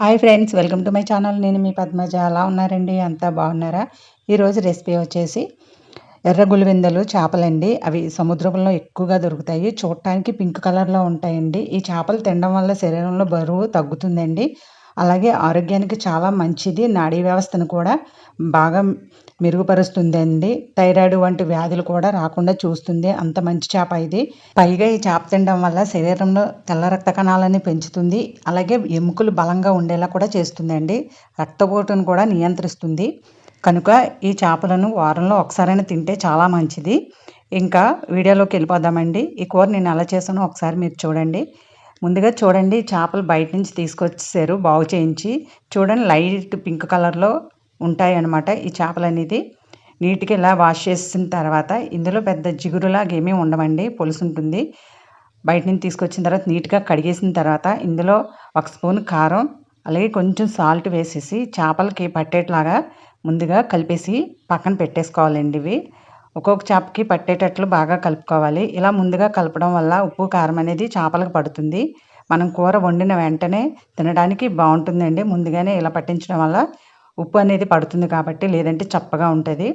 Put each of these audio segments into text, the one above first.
Hi friends welcome to my channel. నేను మీ పద్మజ. అలా ఉన్నారండి? అంతా బాగున్నారా? ఈరోజు రెసిపీ వచ్చేసి ఎర్ర గులివెందలు చేపలండి. అవి సముద్రంలో ఎక్కువగా దొరుకుతాయి. చూడటానికి పింక్ కలర్లో ఉంటాయండి. ఈ చేపలు తినడం వల్ల శరీరంలో బరువు తగ్గుతుందండి. అలాగే ఆరోగ్యానికి చాలా మంచిది. నాడీ వ్యవస్థను కూడా బాగా మెరుగుపరుస్తుందండి. థైరాయిడ్ వంటి వ్యాధులు కూడా రాకుండా చూస్తుంది అంత మంచి చేప ఇది. పైగా ఈ చేప తినడం వల్ల శరీరంలో తెల్ల రక్త కణాలని పెంచుతుంది. అలాగే ఎముకలు బలంగా ఉండేలా కూడా చేస్తుందండి. రక్తపోటును కూడా నియంత్రిస్తుంది. కనుక ఈ చేపలను వారంలో ఒకసారైనా తింటే చాలా మంచిది. ఇంకా వీడియోలోకి వెళ్ళిపోదామండి. ఈ కూర నేను ఎలా చేశానో ఒకసారి మీరు చూడండి. ముందుగా చూడండి చేపలు బయట నుంచి తీసుకొచ్చేసారు బాగు చేయించి. చూడండి లైట్ పింక్ కలర్లో ఉంటాయి అన్నమాట ఈ చేపలు అనేది నీట్గా ఇలా వాష్ చేసిన తర్వాత ఇందులో పెద్ద జిగురులాగా ఏమీ ఉండమండి పులుసు ఉంటుంది బయట నుంచి తీసుకొచ్చిన తర్వాత నీట్గా కడిగేసిన తర్వాత ఇందులో ఒక స్పూన్ కారం అలాగే కొంచెం సాల్ట్ వేసేసి చేపలకి పట్టేట్లాగా ముందుగా కలిపేసి పక్కన పెట్టేసుకోవాలండి ఇవి. ఒక్కొక్క చేపకి పట్టేటట్లు బాగా కలుపుకోవాలి. ఇలా ముందుగా కలపడం వల్ల ఉప్పు కారం అనేది చేపలకు పడుతుంది. మనం కూర వండిన వెంటనే తినడానికి బాగుంటుందండి. ముందుగానే ఇలా పట్టించడం వల్ల ఉప్పు అనేది పడుతుంది కాబట్టి లేదంటే చప్పగా ఉంటుంది.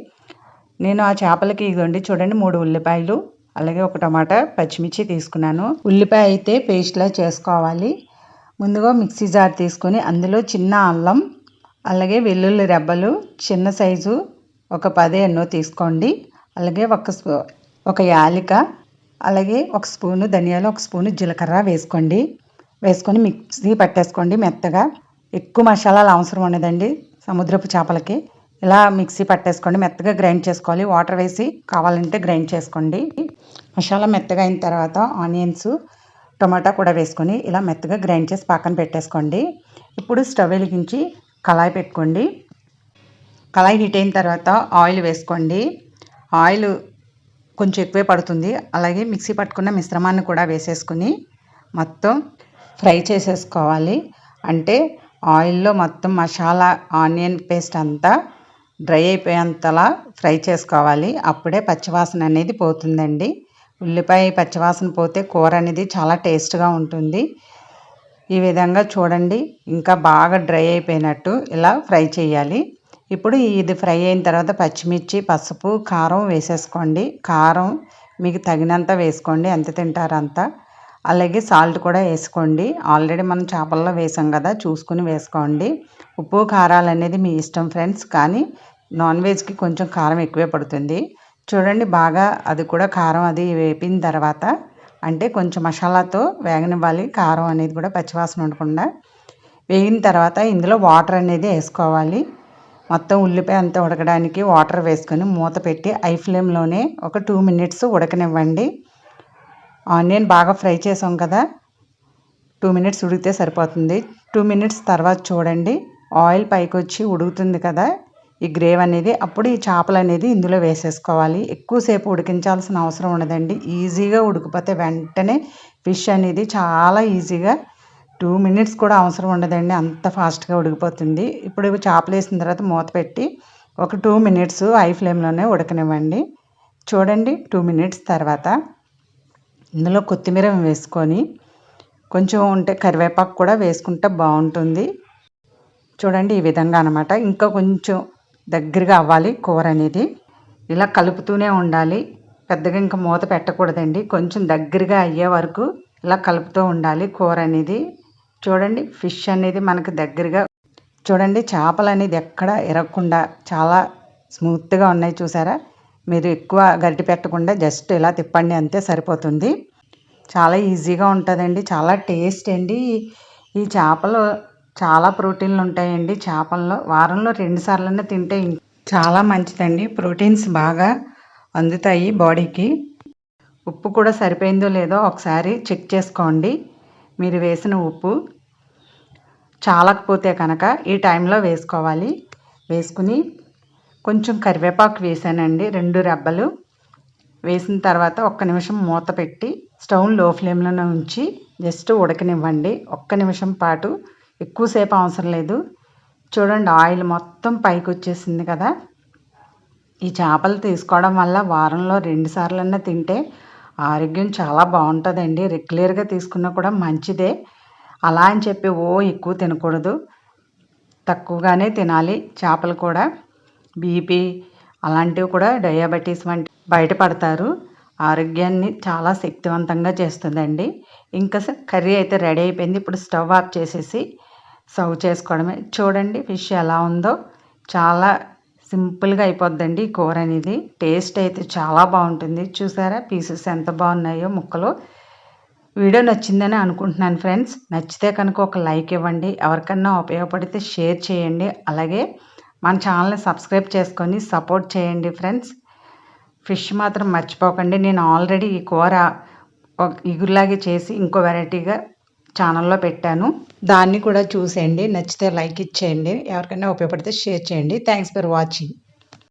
నేను ఆ చేపలకి ఇదిగోండి చూడండి మూడు ఉల్లిపాయలు అలాగే ఒక టమాటా పచ్చిమిర్చి తీసుకున్నాను. ఉల్లిపాయ అయితే పేస్ట్లా చేసుకోవాలి. ముందుగా మిక్సీ జార్ తీసుకొని అందులో చిన్న అల్లం అలాగే వెల్లుల్లి రెబ్బలు చిన్న సైజు ఒక పది ఎన్నో తీసుకోండి. అలాగే ఒక స్పూ ఒక యాలిక అలాగే ఒక స్పూను ధనియాలు ఒక స్పూను జీలకర్ర వేసుకోండి. వేసుకొని మిక్సీ పట్టేసుకోండి మెత్తగా. ఎక్కువ మసాలాలు అవసరం ఉండదండి. సముద్రపు చేపలకి. ఇలా మిక్సీ పట్టేసుకోండి మెత్తగా గ్రైండ్ చేసుకోవాలి. వాటర్ వేసి కావాలంటే గ్రైండ్ చేసుకోండి. మసాలా మెత్తగా అయిన తర్వాత ఆనియన్స్ టమాటా కూడా వేసుకొని ఇలా మెత్తగా గ్రైండ్ చేసి పక్కన పెట్టేసుకోండి. ఇప్పుడు స్టవ్ వెలిగించి కళాయి పెట్టుకోండి. కళాయి హీట్ అయిన తర్వాత ఆయిల్ వేసుకోండి. ఆయిల్ కొంచెం ఎక్కువే పడుతుంది. అలాగే మిక్సీ పట్టుకున్న మిశ్రమాన్ని కూడా వేసేసుకుని మొత్తం ఫ్రై చేసేసుకోవాలి. అంటే ఆయిల్లో మొత్తం మసాలా ఆనియన్ పేస్ట్ అంతా డ్రై అయిపోయేంతలా ఫ్రై చేసుకోవాలి. అప్పుడే పచ్చివాసన అనేది పోతుందండి. ఉల్లిపాయ పచ్చివాసన పోతే కూర అనేది చాలా టేస్ట్గా ఉంటుంది. ఈ విధంగా చూడండి ఇంకా బాగా డ్రై అయిపోయినట్టు ఇలా ఫ్రై చేయాలి. ఇప్పుడు ఇది ఫ్రై అయిన తర్వాత పచ్చిమిర్చి పసుపు కారం వేసేసుకోండి. కారం మీకు తగినంత వేసుకోండి. ఎంత తింటారంత. అంత అలాగే సాల్ట్ కూడా వేసుకోండి. ఆల్రెడీ మనం చేపల్లో వేసాం కదా చూసుకుని వేసుకోండి. ఉప్పు కారాలు అనేది మీ ఇష్టం ఫ్రెండ్స్ కానీ నాన్ వెజ్కి కొంచెం కారం ఎక్కువే పడుతుంది. చూడండి బాగా అది కూడా కారం అది వేపిన తర్వాత అంటే కొంచెం మసాలాతో వేగనివ్వాలి. కారం అనేది కూడా పచ్చివాసన ఉండకుండా. వేగిన తర్వాత ఇందులో వాటర్ అనేది వేసుకోవాలి. మొత్తం ఉల్లిపాయ అంతా ఉడకడానికి వాటర్ వేసుకొని మూత పెట్టి ఐ ఫ్లేమ్లోనే ఒక టూ మినిట్స్ ఉడకనివ్వండి. ఆనియన్ బాగా ఫ్రై చేసాం కదా. టూ మినిట్స్ ఉడికితే సరిపోతుంది. టూ మినిట్స్ తర్వాత చూడండి. ఆయిల్ పైకి వచ్చి ఉడుకుతుంది కదా. ఈ గ్రేవ్ అనేది అప్పుడు ఈ చేపలు అనేది ఇందులో వేసేసుకోవాలి. ఎక్కువసేపు ఉడికించాల్సిన అవసరం ఉండదండి. ఈజీగా ఉడికిపోతే వెంటనే ఫిష్ అనేది చాలా ఈజీగా టూ మినిట్స్ కూడా అవసరం ఉండదండి. అంత ఫాస్ట్గా ఉడికిపోతుంది. ఇప్పుడు చేపలు వేసిన తర్వాత మూత పెట్టి ఒక టూ మినిట్స్ ఐ ఫ్లేమ్లోనే ఉడకనివ్వండి. చూడండి. టూ మినిట్స్ తర్వాత ఇందులో కొత్తిమీర వేసుకొని కొంచెం ఉంటే కరివేపాకు కూడా వేసుకుంటే బాగుంటుంది. చూడండి ఈ విధంగా అనమాట ఇంకా కొంచెం దగ్గరగా అవ్వాలి కూర అనేది. ఇలా కలుపుతూనే ఉండాలి. పెద్దగా ఇంకా మూత పెట్టకూడదండి. కొంచెం దగ్గరగా అయ్యే వరకు ఇలా కలుపుతూ ఉండాలి కూర అనేది. చూడండి ఫిష్ అనేది మనకు దగ్గరగా. చూడండి చేపలు అనేది ఎక్కడ ఇరగకుండా చాలా స్మూత్గా ఉన్నాయి చూసారా? మీరు ఎక్కువ గరిటె పెట్టకుండా జస్ట్ ఇలా తిప్పండి అంతే సరిపోతుంది. చాలా ఈజీగా ఉంటుందండి. చాలా టేస్ట్ అండి. ఈ చేపలు చాలా ప్రోటీన్లు ఉంటాయండి చేపల్లో. వారంలో రెండు సార్లనే తింటే చాలా మంచిదండి. ప్రోటీన్స్ బాగా అందుతాయి బాడీకి. ఉప్పు కూడా సరిపోయిందో లేదో ఒకసారి చెక్ చేసుకోండి. మీరు వేసిన ఉప్పు చాలకపోతే కనుక ఈ టైంలో వేసుకోవాలి. వేసుకుని కొంచెం కరివేపాకు వేసానండి రెండు రెబ్బలు. వేసిన తర్వాత ఒక్క నిమిషం మూత పెట్టి స్టవ్లో ఫ్లేమ్లోనే ఉంచి జస్ట్ ఉడకనివ్వండి. ఒక్క నిమిషం పాటు ఎక్కువసేపు అవసరం లేదు. చూడండి ఆయిల్ మొత్తం పైకి వచ్చేసింది కదా. ఈ చేపలు తీసుకోవడం వల్ల వారంలో రెండు సార్లన్నా తింటే ఆరోగ్యం చాలా బాగుంటుందండి. రెగ్యులర్గా తీసుకున్నా కూడా మంచిదే. అలా అని చెప్పి ఓ ఎక్కువ తినకూడదు. తక్కువగానే తినాలి చేపలు కూడా. బీపీ అలాంటివి కూడా డయాబెటీస్ వంటి బయటపడతారు ఆరోగ్యాన్ని చాలా శక్తివంతంగా చేస్తుందండి. ఇంకా కర్రీ అయితే రెడీ అయిపోయింది. ఇప్పుడు స్టవ్ ఆఫ్ చేసేసి సర్వ్ చేసుకోవడమే. చూడండి ఫిష్ ఎలా ఉందో. చాలా సింపుల్గా అయిపోద్దండి ఈ కూర అనేది. టేస్ట్ అయితే చాలా బాగుంటుంది. చూసారా పీసెస్ ఎంత బాగున్నాయో ముక్కలు. వీడియో నచ్చిందని అనుకుంటున్నాను ఫ్రెండ్స్. నచ్చితే కనుక ఒక లైక్ ఇవ్వండి. ఎవరికన్నా ఉపయోగపడితే షేర్ చేయండి. అలాగే మన ఛానల్ని సబ్స్క్రైబ్ చేసుకొని సపోర్ట్ చేయండి ఫ్రెండ్స్. ఫిష్ మాత్రం మర్చిపోకండి. నేను ఆల్రెడీ ఈ కూర ఇగురులాగే చేసి ఇంకో వెరైటీగా ఛానల్లో పెట్టాను. దాన్ని కూడా చూసేయండి. నచ్చితే లైక్ ఇచ్చేయండి. ఎవరికైనా ఉపయోగపడితే షేర్ చేయండి. Thanks for watching